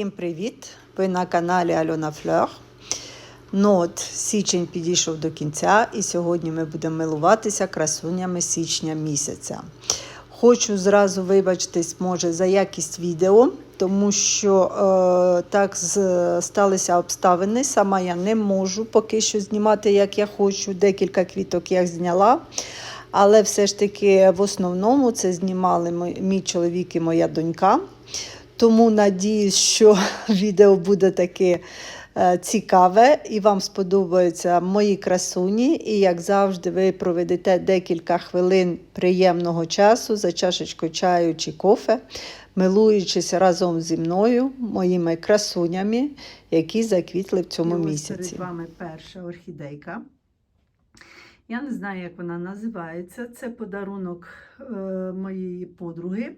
Всім привіт! Ви на каналі Альона Флер. Ну от, січень підійшов до кінця, і сьогодні ми будемо милуватися красунями січня місяця. Хочу зразу вибачитись, може, за якість відео, тому що е, так сталися обставини. Сама я не можу поки що знімати, як я хочу. Декілька квіток я зняла. Але все ж таки в основному це знімали мій чоловік і моя донька. Тому надіюсь, що відео буде таке е, цікаве і вам сподобаються мої красуні. І як завжди, ви проведете декілька хвилин приємного часу за чашечкою чаю чи кофе, милуючись разом зі мною, моїми красунями, які заквітли в цьому І ось місяці. Перед вами перша орхідейка. Я не знаю, як вона називається. Це подарунок е, моєї подруги.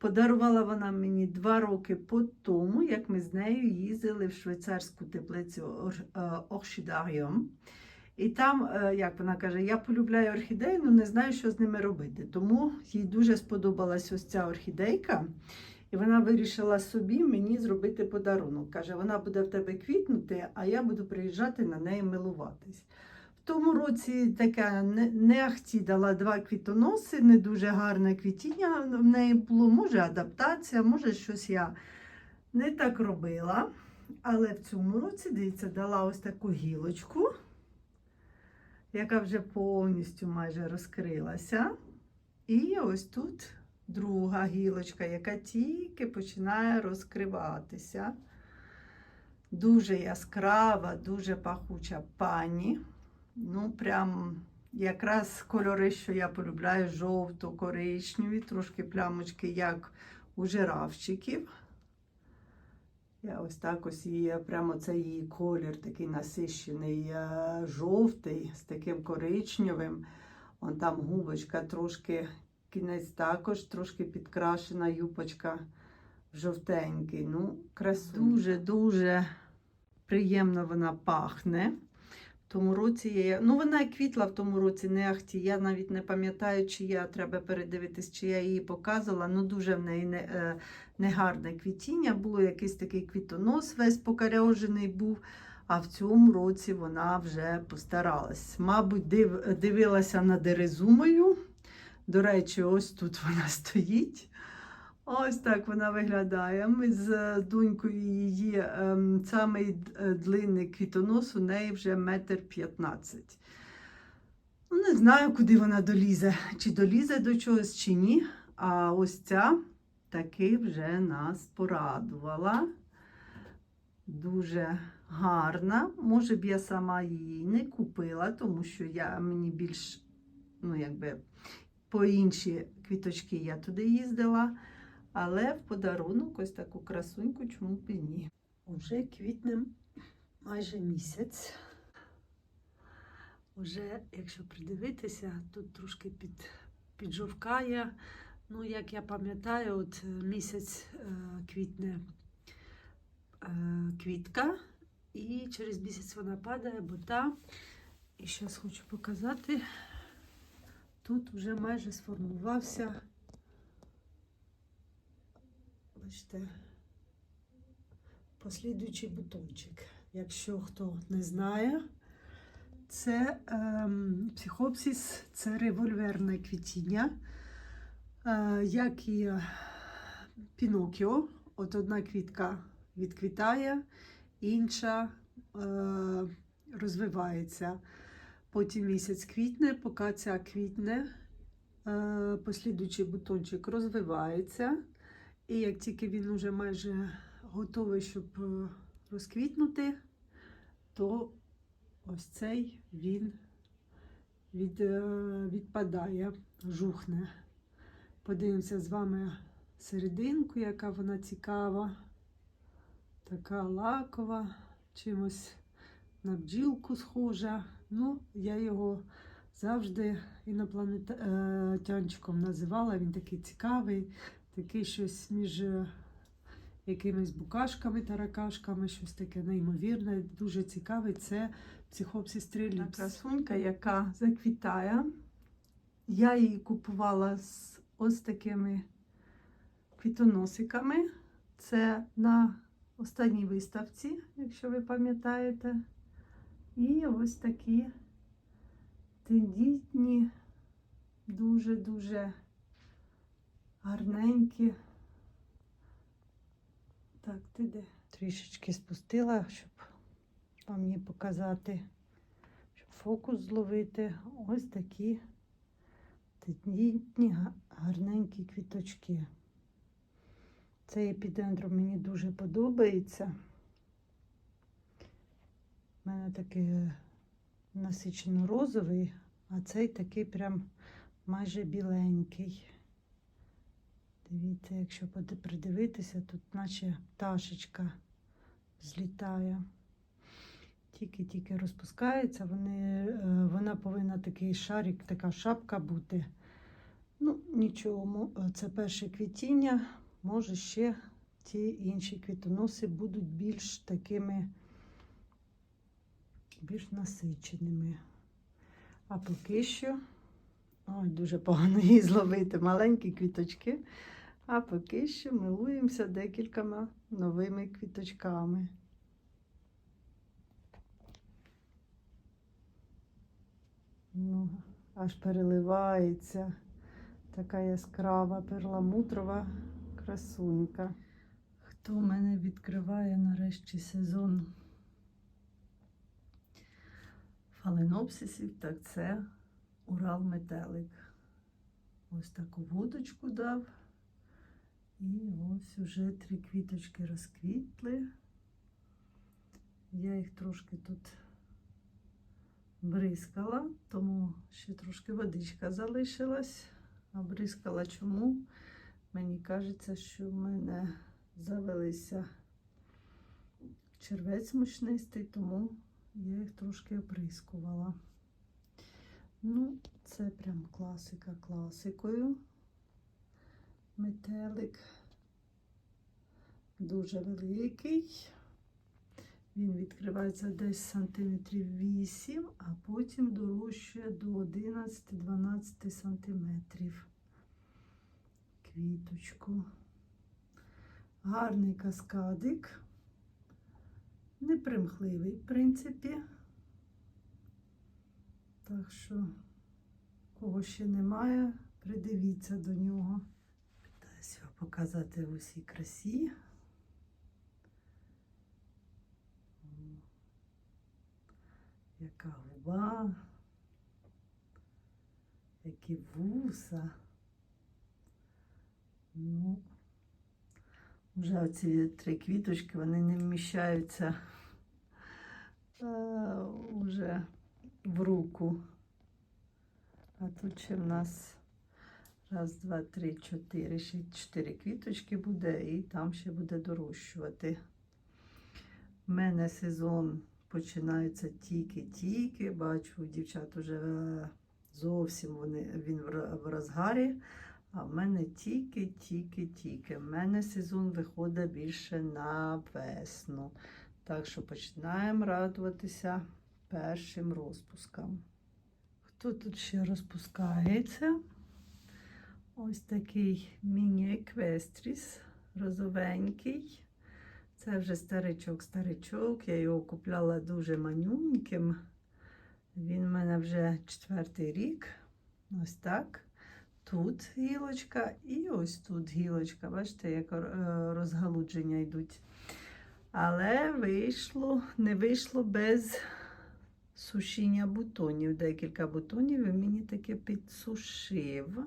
Подарувала вона мені два роки по тому, як ми з нею їздили в швейцарську теплицю е, Орхідаріум. І там, е, як вона каже, я полюбляю орхідеї, але не знаю, що з ними робити. Тому їй дуже сподобалась ось ця орхідейка. І вона вирішила собі мені зробити подарунок. Каже, вона буде в тебе квітнути, а я буду приїжджати на неї милуватись. Тому році така не, не дала два квітоноси, не дуже гарне квітіння в неї було. Може адаптація, може щось я не так робила. Але в цьому році, дивіться, дала ось таку гілочку, яка вже повністю майже розкрилася. І ось тут друга гілочка, яка тільки починає розкриватися. Дуже яскрава, дуже пахуча пані. Ну, прям якраз кольори, що я полюбляю, жовто-коричневі, трошки плямочки, як у жирафчиків. Я ось так ось її, прямо це її колір такий насищений, е, жовтий, з таким коричневим. Вон там губочка трошки, кінець також трошки підкрашена, юпочка жовтенький. Ну, красу. Дуже-дуже приємно вона пахне. Тому році я. Ну, вона і квітла в тому році, не ахті. Я навіть не пам'ятаю, чи я треба передивитись, чи я її показувала. Ну, дуже в неї не, е, негарне квітіння. Було якийсь такий квітонос, весь покаряжений був. А в цьому році вона вже постаралась. Мабуть, див, дивилася на дерезу мою. До речі, ось тут вона стоїть. Ось так вона виглядає. Ми з донькою її ем, самий е, длинний квітонос у неї вже метр п'ятнадцять. Ну, не знаю, куди вона долізе, чи долізе до чогось, чи ні. А ось ця таки вже нас порадувала. Дуже гарна. Може б я сама її не купила, тому що я мені більш, ну, якби, по інші квіточки я туди їздила. Але в подарунок ось таку красуньку, чому б і ні. Уже квітне майже місяць. Уже, якщо придивитися, тут трошки під, піджовкає. Ну, як я пам'ятаю, от е, місяць е, квітне е, квітка, і через місяць вона падає, бо та. І зараз хочу показати. Тут вже майже сформувався. Бачите, послідуючий бутончик. Якщо хто не знає, це ем, психопсис, це револьверне квітіння, е, як і Пінокіо. От одна квітка відквітає, інша е, розвивається. Потім місяць квітне, поки ця квітне, е, послідуючий бутончик розвивається. І як тільки він вже майже готовий, щоб е, розквітнути, то ось цей він від, е, відпадає, жухне. Подивимося з вами серединку, яка вона цікава. Така лакова, чимось на бджілку схожа. Ну, я його завжди інопланетянчиком називала. Він такий цікавий, такий щось між е, якимись букашками, таракашками, щось таке неймовірне, дуже цікавий. Це психопсис триліпс. Красунька, яка заквітає. Я її купувала з ось такими квітоносиками. Це на останній виставці, якщо ви пам'ятаєте. І ось такі тендітні, дуже-дуже гарненькі. Так, ти де? Трішечки спустила, щоб вам її показати, щоб фокус зловити. Ось такі тендітні, гарненькі квіточки. Цей епідендрум мені дуже подобається. У мене такий насичено розовий, а цей такий прям майже біленький. Дивіться, якщо придивитися, тут наче пташечка злітає. Тільки-тільки розпускається, вони, е, вона повинна такий шарик, така шапка бути. Ну, нічого, це перше квітіння. Може, ще ті інші квітоноси будуть більш такими, більш насиченими. А поки що, ой, дуже погано її зловити, маленькі квіточки. А поки що милуємося декількома новими квіточками. Ну, аж переливається така яскрава перламутрова красунька. Хто мене відкриває нарешті сезон фаленопсисів, так це Урал метелик. Ось таку вудочку дав. І ось уже три квіточки розквітли. Я їх трошки тут бризкала, тому ще трошки водичка залишилась. А бризкала чому? Мені кажеться, що в мене завелися червець мучнистий, тому я їх трошки оприскувала. Ну, це прям класика класикою. Метелик дуже великий. Він відкривається десь сантиметрів 8, а потім дорожчає до 11-12 сантиметрів. Квіточку. Гарний каскадик. Непримхливий, в принципі. Так що, кого ще немає, придивіться до нього. Показати в усій красі. Яка губа, які вуса. Ну, вже оці три квіточки, вони не вміщаються е, уже в руку. А тут ще в нас раз, два, три, чотири, ще чотири квіточки буде, і там ще буде дорощувати. У мене сезон починається тільки-тільки. Бачу, дівчат вже е, зовсім вони, він в розгарі. А в мене тільки-тільки-тільки. В мене сезон виходить більше на весну. Так що починаємо радуватися першим розпускам. Хто тут ще розпускається? Ось такий міні-еквестріс, розовенький. Це вже старичок-старичок. Я його купляла дуже манюньким. Він в мене вже четвертий рік. Ось так. Тут гілочка і ось тут гілочка. Бачите, як е, розгалудження йдуть. Але вийшло, не вийшло без сушіння бутонів. Декілька бутонів він мені таке підсушив.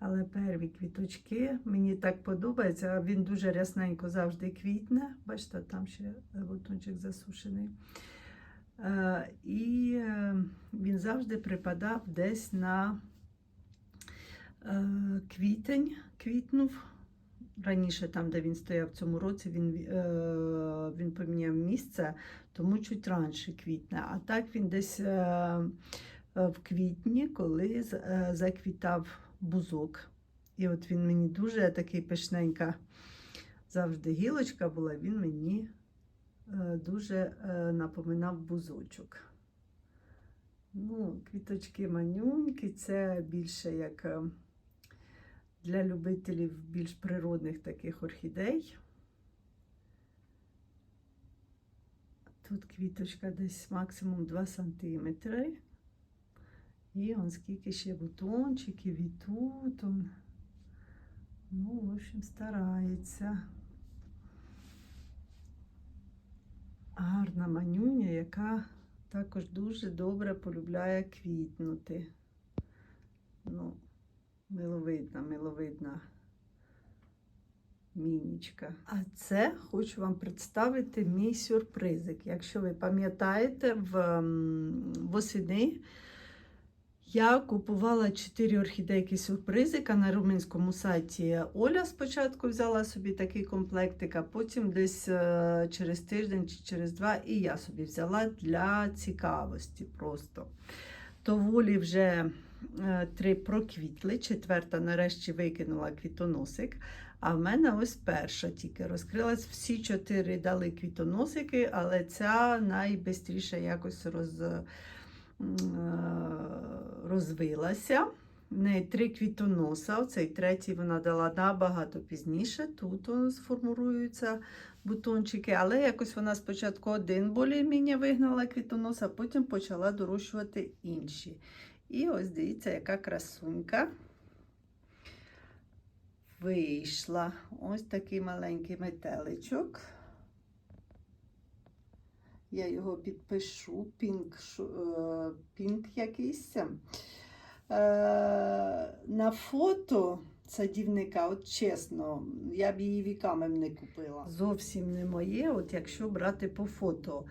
Але перві квіточки мені так подобається. Він дуже рясненько завжди квітне. Бачите, там ще бутончик засушений. Е, І е, він завжди припадав десь на е, квітень квітнув. Раніше, там, де він стояв в цьому році, він, він поміняв місце, тому чуть раніше квітне. А так він десь в квітні, коли заквітав бузок. І от він мені дуже такий пишненька, завжди гілочка була, він мені е, дуже е, напоминав бузочок. Ну, квіточки манюнькі, це більше як е, для любителів більш природних таких орхідей. Тут квіточка десь максимум 2 см. І он скільки ще бутончиків, і тут он. Ну, в общем, старається. Гарна манюня, яка також дуже добре полюбляє квітнути. Ну, миловидна, миловидна мінічка. А це хочу вам представити мій сюрпризик. Якщо ви пам'ятаєте, в восени я купувала 4 орхідейки сюрпризика на румунському сайті. Оля спочатку взяла собі такий комплектик, а потім десь е, через тиждень чи через два і я собі взяла для цікавості просто. То волі вже е, три проквітли, четверта нарешті викинула квітоносик. А в мене ось перша тільки розкрилась. Всі чотири дали квітоносики, але ця найбистріше якось роз, розвилася. В неї три квітоноса. Цей третій вона дала набагато пізніше. Тут сформуються бутончики, але якось вона спочатку один болі-міння вигнала квітоноса, а потім почала дорощувати інші. І ось дивіться, яка красунька вийшла. Ось такий маленький метеличок. Я його підпишу, пінк, е, пінк якийсь. Е, на фото садівника, от чесно, я б її віками не купила. Зовсім не моє, от якщо брати по фото.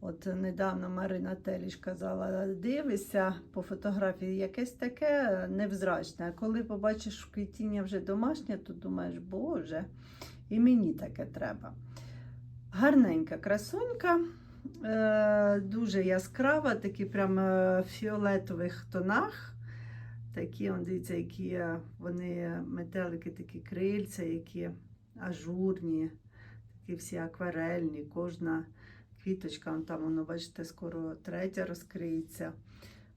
От недавно Марина Теліш казала, дивися по фотографії якесь таке невзрачне. А коли побачиш квітіння вже домашнє, то думаєш, боже, і мені таке треба. Гарненька красунька, е, дуже яскрава, такі прям е, фіолетових тонах. Такі, он, дивіться, які е, вони метелики, такі крильця, які ажурні, такі всі акварельні, кожна квіточка, он там, воно, бачите, скоро третя розкриється.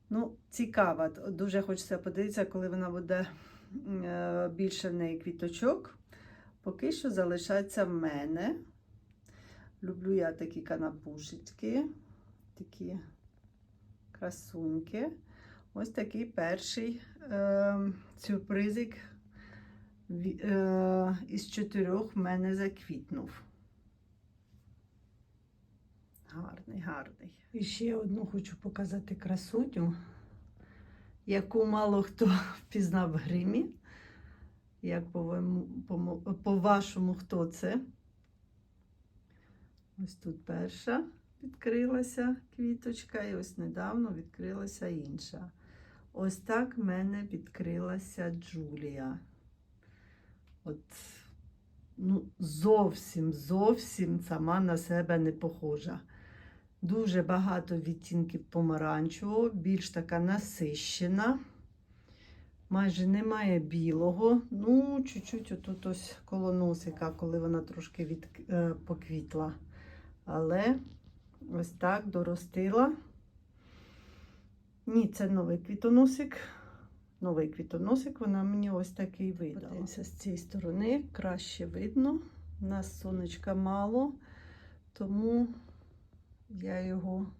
Ну, цікава. Дуже хочеться подивитися, коли вона буде е, більше в неї квіточок. Поки що залишається в мене. Люблю я такі канапушечки, такі красуньки. Ось такий перший е, сюрпризик е, із чотирьох в мене заквітнув. Гарний, гарний. І ще одну хочу показати красуню, яку мало хто впізнав в гримі. Як по, по-вашому, хто це? Ось тут перша відкрилася квіточка, і ось недавно відкрилася інша. Ось так в мене відкрилася Джулія. От, ну, зовсім, зовсім сама на себе не похожа. Дуже багато відтінків помаранчевого, більш така насищена. Майже немає білого. Ну, чуть-чуть отут ось коло носика, коли вона трошки від, е, поквітла. Але ось так доростила. Ні, це новий квітоносик. Новий квітоносик, вона мені ось такий видала. Подивимося з цієї сторони краще видно. У нас сонечка мало, тому я його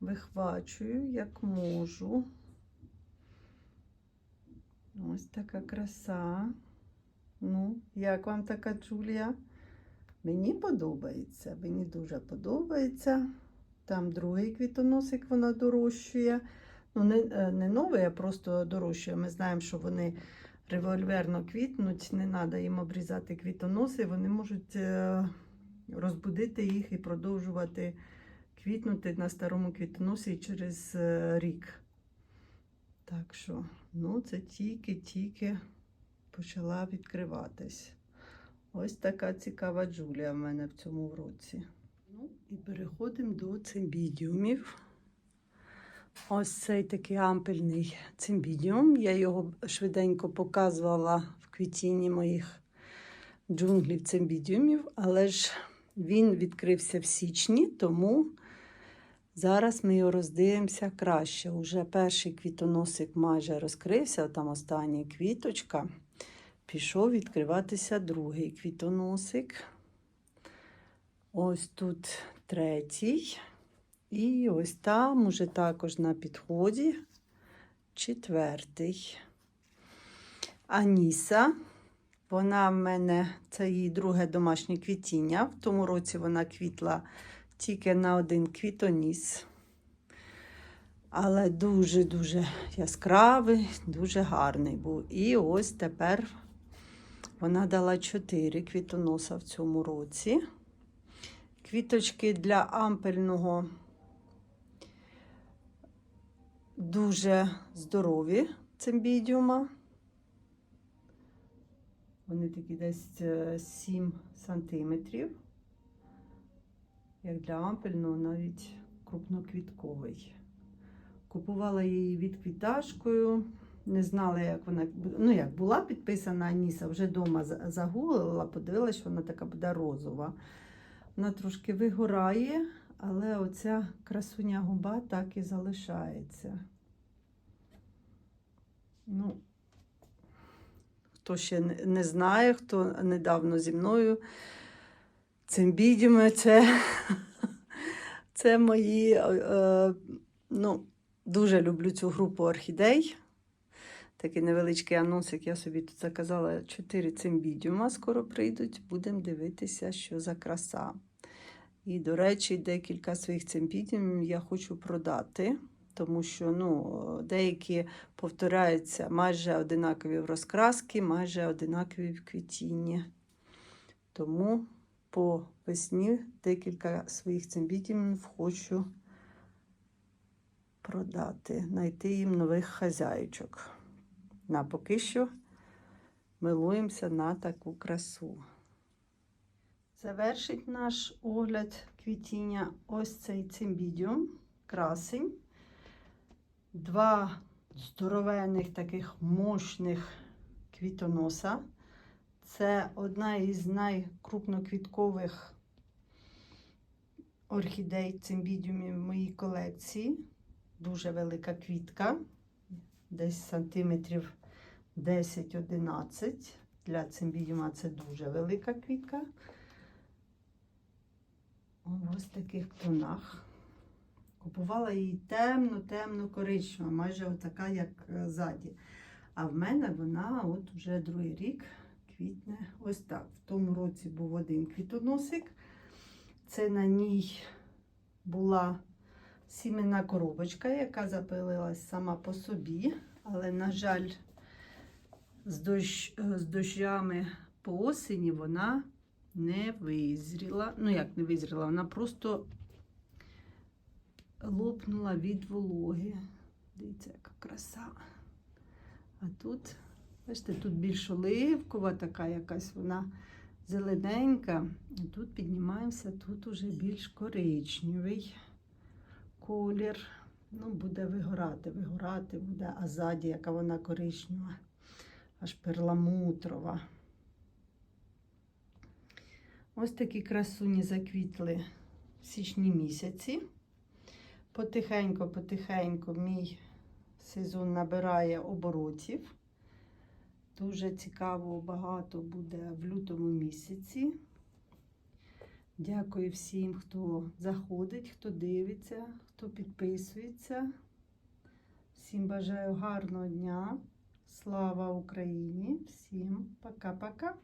вихвачую як можу. Ось така краса. Ну, як вам така Джулія? Мені подобається, мені дуже подобається. Там другий квітоносик вона дорощує. Ну, не, е, не новий, а просто дорощує. Ми знаємо, що вони револьверно квітнуть, не треба їм обрізати квітоноси, вони можуть е, розбудити їх і продовжувати квітнути на старому квітоносі через е, рік. Так що, ну, це тільки-тільки почала відкриватись. Ось така цікава Джулія в мене в цьому році. Ну, і переходимо до цимбідіумів. Ось цей такий ампельний цимбідіум. Я його швиденько показувала в квітінні моїх джунглів цимбідіумів, але ж він відкрився в січні, тому зараз ми його роздивимося краще. Уже перший квітоносик майже розкрився, там остання квіточка. Пішов відкриватися другий квітоносик. Ось тут третій. І ось там уже також на підході четвертий. Аніса. Вона в мене, це її друге домашнє квітіння. В тому році вона квітла тільки на один квітоніс. Але дуже-дуже яскравий, дуже гарний був. І ось тепер вона дала 4 квітоноса в цьому році. Квіточки для ампельного дуже здорові цимбідіума. Вони такі десь е, 7 сантиметрів. Як для ампельного, навіть крупноквітковий. Купувала її відквіташкою. Не знала, як вона ну як була підписана Аніса, вже вдома загуглила, подивилася, що вона така буде розова. Вона трошки вигорає, але оця красуня губа так і залишається. Ну, хто ще не- знає, хто недавно зі мною цим бідіми, це, це мої. Е, ну, дуже люблю цю групу орхідей. Такий невеличкий анонсик, я собі тут заказала 4 цимбідіума, скоро прийдуть. Будемо дивитися, що за краса. І, до речі, декілька своїх цимбідіумів я хочу продати, тому що ну, деякі повторяються майже одинакові в розкрасці, майже одинакові в квітінні. Тому по весні декілька своїх цимбідіумів хочу продати, знайти їм нових хазяїчок. На поки що милуємося на таку красу. Завершить наш огляд квітіння ось цей цимбідіум, красень. Два здоровенних таких мощних квітоноса. Це одна із найкрупноквіткових орхідей цимбідіумів в моїй колекції. Дуже велика квітка, десь сантиметрів 10-11. Для цимбідіума це дуже велика квітка. Ось в таких тонах. Купувала її темно, темно коричнева, майже отака, як е, ззаді. А в мене вона от вже другий рік квітне ось так. В тому році був один квітоносик. Це на ній була сімейна коробочка, яка запилилась сама по собі. Але, на жаль, з, дощ, з дощами по осені вона не визріла. Ну, як не визріла, вона просто лопнула від вологи. Дивіться, яка краса. А тут, бачите, тут більш оливкова така якась вона зелененька. І тут піднімаємося, тут уже більш коричневий колір. Ну, буде вигорати, вигорати буде, а ззаді, яка вона коричнева, аж перламутрова. Ось такі красуні заквітли в січні місяці. Потихеньку-потихеньку мій сезон набирає оборотів. Дуже цікаво, багато буде в лютому місяці. Дякую всім, хто заходить, хто дивиться, хто підписується. Всім бажаю гарного дня. Слава Україні! Всім пока-пока!